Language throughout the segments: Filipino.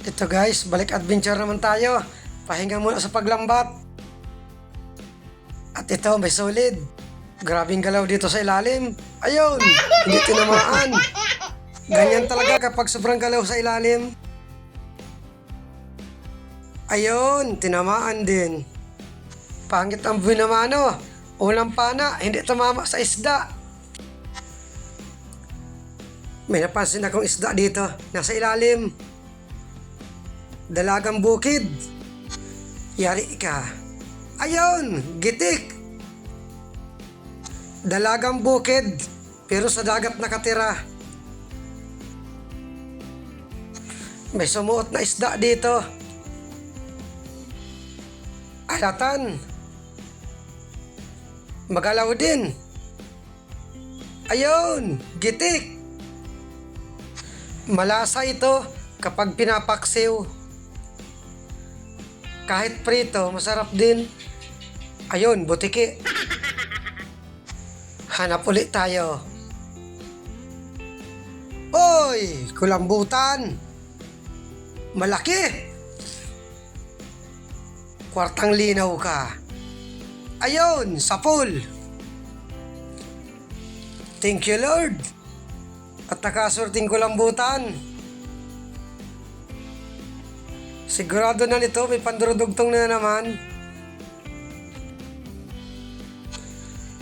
Ito guys, balik adventure naman tayo. Pahinga muna sa paglambat. At ito, may solid. Grabing galaw dito sa ilalim. Ayun, hindi tinamaan. Ganyan talaga kapag sobrang galaw sa ilalim. Ayun, tinamaan din. Pangit ang buhay naman ano. Ulang pana, hindi tumama sa isda. May napansin akong isda dito, nasa ilalim. Dalagang bukid. Yari ka. Ayun, gitik. Dalagang bukid, pero sa dagat nakatira. May sumuot na isda dito. Alatan. Magalaw din. Ayun, gitik. Malasa ito kapag pinapaksiw. Kahit prito, masarap din. Ayun, butiki. Hanap ulit tayo. Oy, kulambutan. Malaki. Kwartang linaw ka. Ayun, sa pool. Thank you, Lord. At nakasurting kulambutan. Sigurado na nito, may pandurudugtong na naman.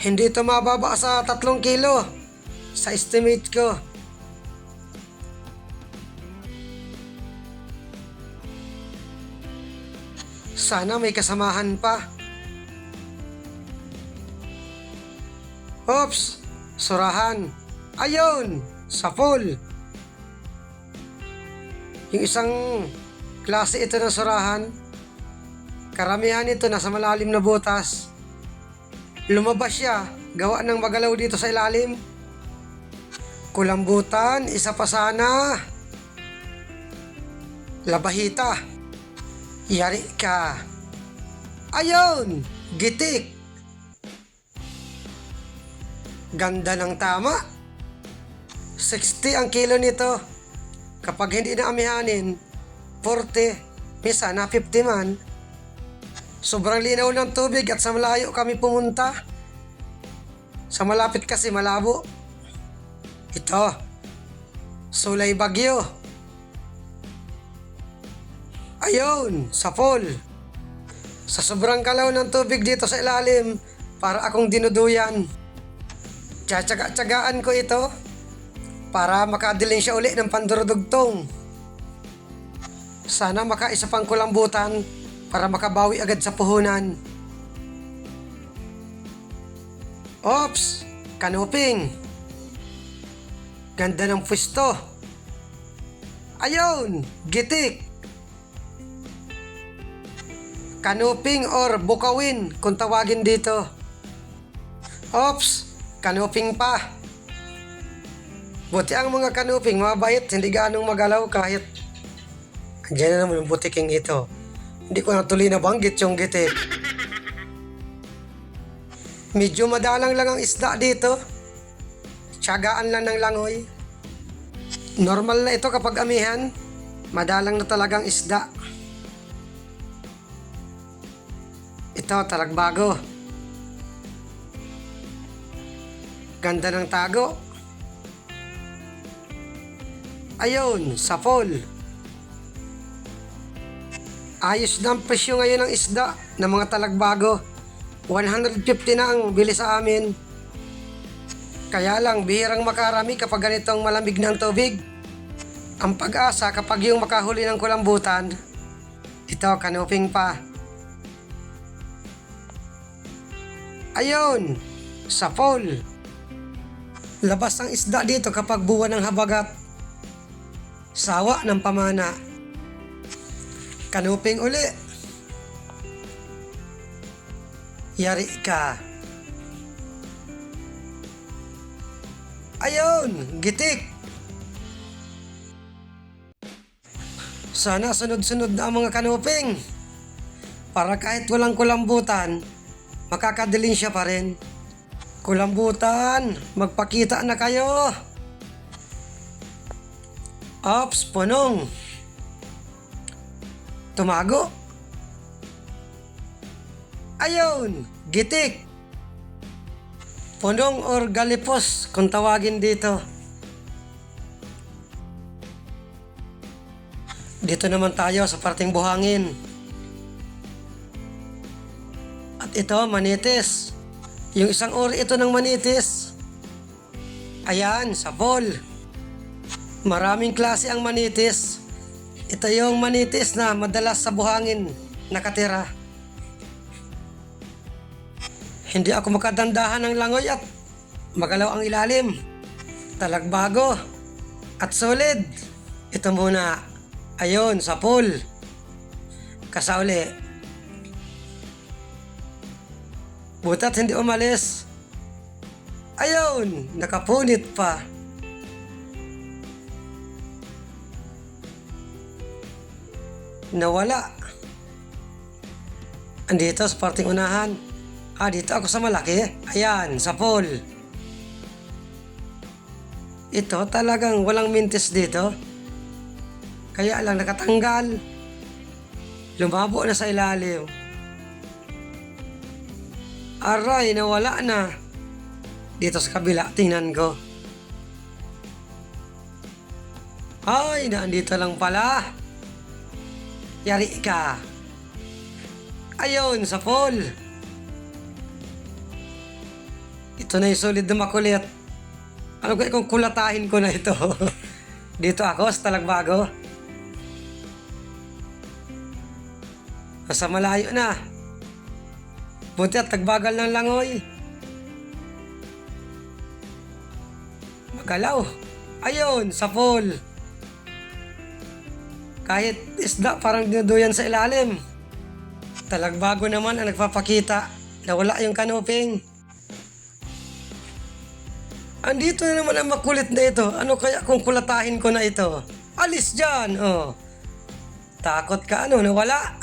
Hindi ito mababa sa tatlong kilo. Sa estimate ko. Sana may kasamahan pa. Oops! Surahan. Ayun! Sa pool. Yung isang klase ito ng surahan. Karamihan ito nasa malalim na butas. Lumabas siya, gawa ng magalaw dito sa ilalim. Kulambutan, isa pa sana. Labahita. Yari ka. Ayun! Gitik. Ganda ng tama. 60 ang kilo nito. Kapag hindi na amihanin, 40, misa na 50 man. Sobrang linaw ng tubig at sa malayo kami pumunta. Sa malapit kasi malabo. Ito, Sulay Bagyo. Ayun, sa pool. Sa sobrang kalaw ng tubig dito sa ilalim, para akong dinuduyan. Tsatsaga-tsagaan ko ito para makadiling siya uli ng pandurudugtong. Sana makaisa pang kulambutan para makabawi agad sa puhunan. Ops! Kanuping! Ganda ng pwesto. Ayun! Gitik! Kanuping or bukawin kung tawagin dito. Ops! Kanuping pa. Buti ang mga kanuping, mabait, hindi ganong magalaw kahit Andiyan na naman yung butiking ito. Hindi ko natuloy na banggit yung gitik. Medyo madalang lang ang isda dito. Tiyagaan lang ng langoy. Normal na ito kapag amihan. Madalang na talagang isda. Ito, talagbago. Ganda ng tago. Ayun, sa pool. Ayos na ang presyo ngayon ng isda ng mga talagbago. 150 na ang bili sa amin. Kaya lang, bihirang makarami kapag ganitong malamig ng tubig. Ang pag-asa kapag yung makahuli ng kulambutan, ito, kanuping pa. Ayun, sa pool. Labas ang isda dito kapag buwan ng habagat. Sawa ng pamana. Kanuping uli. Yari ka. Ayun, gitik. Sana sunod-sunod na ang mga kanuping. Para kahit walang kulambutan, makakadilin siya pa rin. Kulambutan, magpakita na kayo. Ops, punong. Tumago. Ayun, gitik. Punong or galipos kung tawagin dito. Dito naman tayo sa parting buhangin. At ito, manitis. Yung isang uri ito ng manitis. Ayan, sapol. Maraming klase ang manitis. Ito yung manitis na madalas sa buhangin nakatira. Hindi ako makadandahan ng langoy at magalaw ang ilalim. Talagbago at solid. Ito muna. Ayun, sa pool. Kasauli. Butat hindi umalis. Ayun, nakapunit pa. Nawala. Andito sa parting unahan. Ah, dito ako sa malaki. Ayan, sa pool. Ito talagang walang mintis dito. Kaya lang nakatanggal. Lumabo na sa ilalim. Aray, nawala na. Dito sa kabila, tingnan ko. Ay, naandito lang pala. Yari ka. Ayun, sa pool. Ito na yung solid na makulit. Ano kaya kung kulatahin ko na ito? Dito ako sa talagbago. Nasa malayo na. Buti at tagbagal ng langoy. Magalaw. Ayun, sa pool. Kahit isda parang dinuduyan sa ilalim. Talagbago naman ang nagpapakita na wala yung kanuping. Andito na naman ang makulit na ito. Ano kaya kung kulatahin ko na ito? Alis dyan! Oh. Takot ka ano, nawala?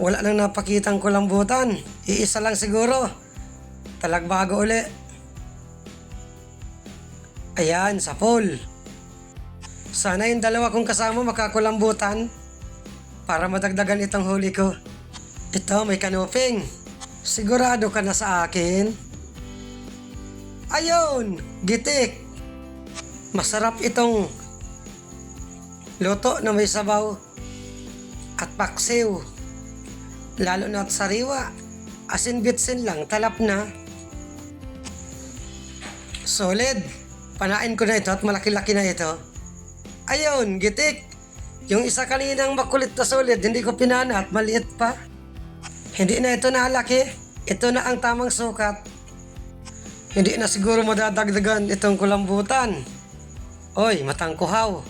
Wala nang napakitang kulambutan. Iisa lang siguro. Talagbago uli. Ayan, sa pool. Sana yung dalawa kong kasama makakulambutan para madagdagan itong huli ko. Ito, may kanuping. Sigurado ka na sa akin? Ayun, gitik. Masarap itong luto na may sabaw at paksiw. Lalo na at sariwa. Asin bitsin lang, talap na. Solid. Panain ko na ito at malaki-laki na ito. Ayun, gitik. Yung isa kaninang makulit na solid, hindi ko pinana at maliit pa. Hindi na ito nalaki. Ito na ang tamang sukat. Hindi na siguro madadagdagan itong kulambutan. Oy, matangkuhaw.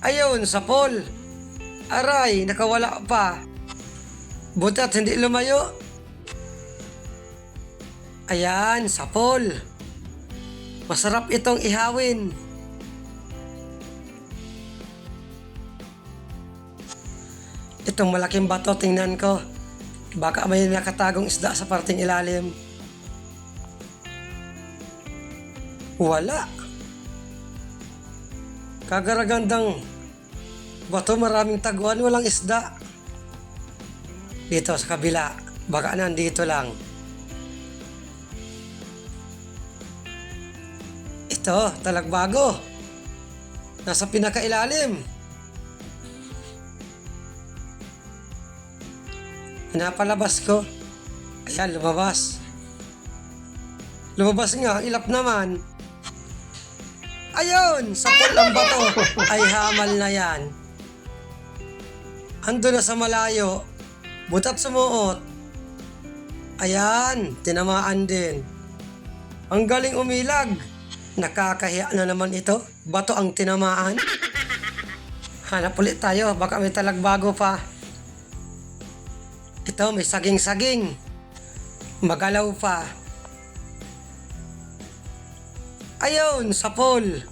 Ayun, sa pool. Aray, nakawala pa. Buti at hindi lumayo. Ayan, sa pool. Masarap itong ihawin. Itong malaking bato, tingnan ko. Baka may nakatagong isda sa parting ilalim. Wala. Kagaragandang bato, maraming taguan, walang isda. Dito sa kabila, baka nandito lang. Ito, talagbago. Nasa pinakailalim. Pinapalabas ko. Ayan, lumabas. Lumabas nga, ilap naman. Ayun! Sapol ang bato. Ay hamal na yan. Ando na sa malayo. Butat sumuot. Ayan, tinamaan din. Ang galing umilag. Nakakahiya na naman ito. Bato ang tinamaan. Hanap ulit tayo. Baka may talagbago pa. Ito, may saging-saging. Magalaw pa. Ayun, sa pool.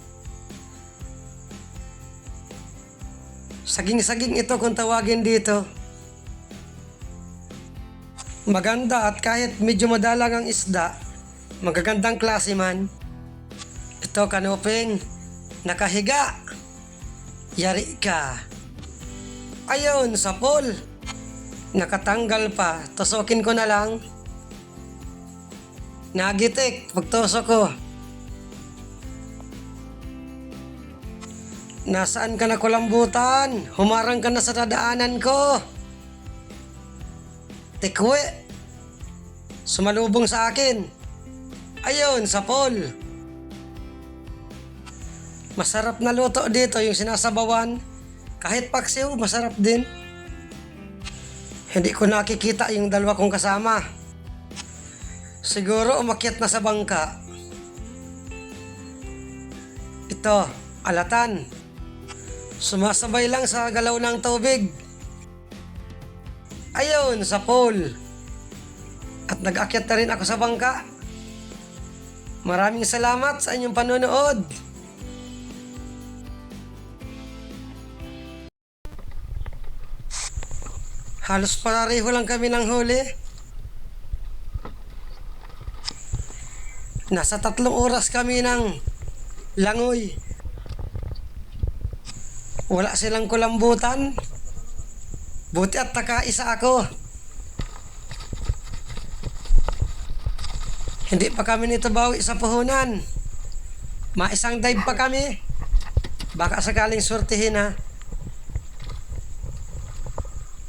Saging-saging ito kung tawagin dito. Maganda at kahit medyo madalang ang isda, magagandang klase man. Ito kanuping, nakahiga. Yari ka. Ayun, sa pool. Nakatanggal pa. Tusukin ko na lang. Nagitik, pagtusok ko. Nasaan ka na kulambutan? Humarang ka na sa dadaanan ko. Tikwe. Sumalubong sa akin. Ayun, sa pool. Masarap na luto dito yung sinasabawan. Kahit paksiw, masarap din. Hindi ko nakikita yung dalawa kong kasama. Siguro umakyat na sa bangka. Ito, alatan. Sumasabay lang sa galaw ng tubig. Ayun, sa pool. At nag-akyat na rin ako sa bangka. Maraming salamat sa inyong panonood. Halos pareho lang kami ng huli. Nasa tatlong oras kami ng langoy. Wala silang kulambutan. Buti at nakaisa ako. Hindi pa kami nito bawi sa puhunan. Maisang dive pa kami. Baka sakaling sortihin ha.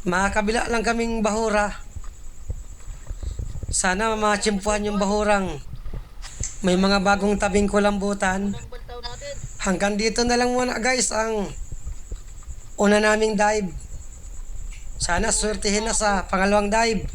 Makakabila lang kaming bahura. Sana mamachimpuhan yung bahurang. May mga bagong tabing kulambutan. Hanggang dito na lang muna guys ang una naming dive. Sana swertihin na sa pangalawang dive.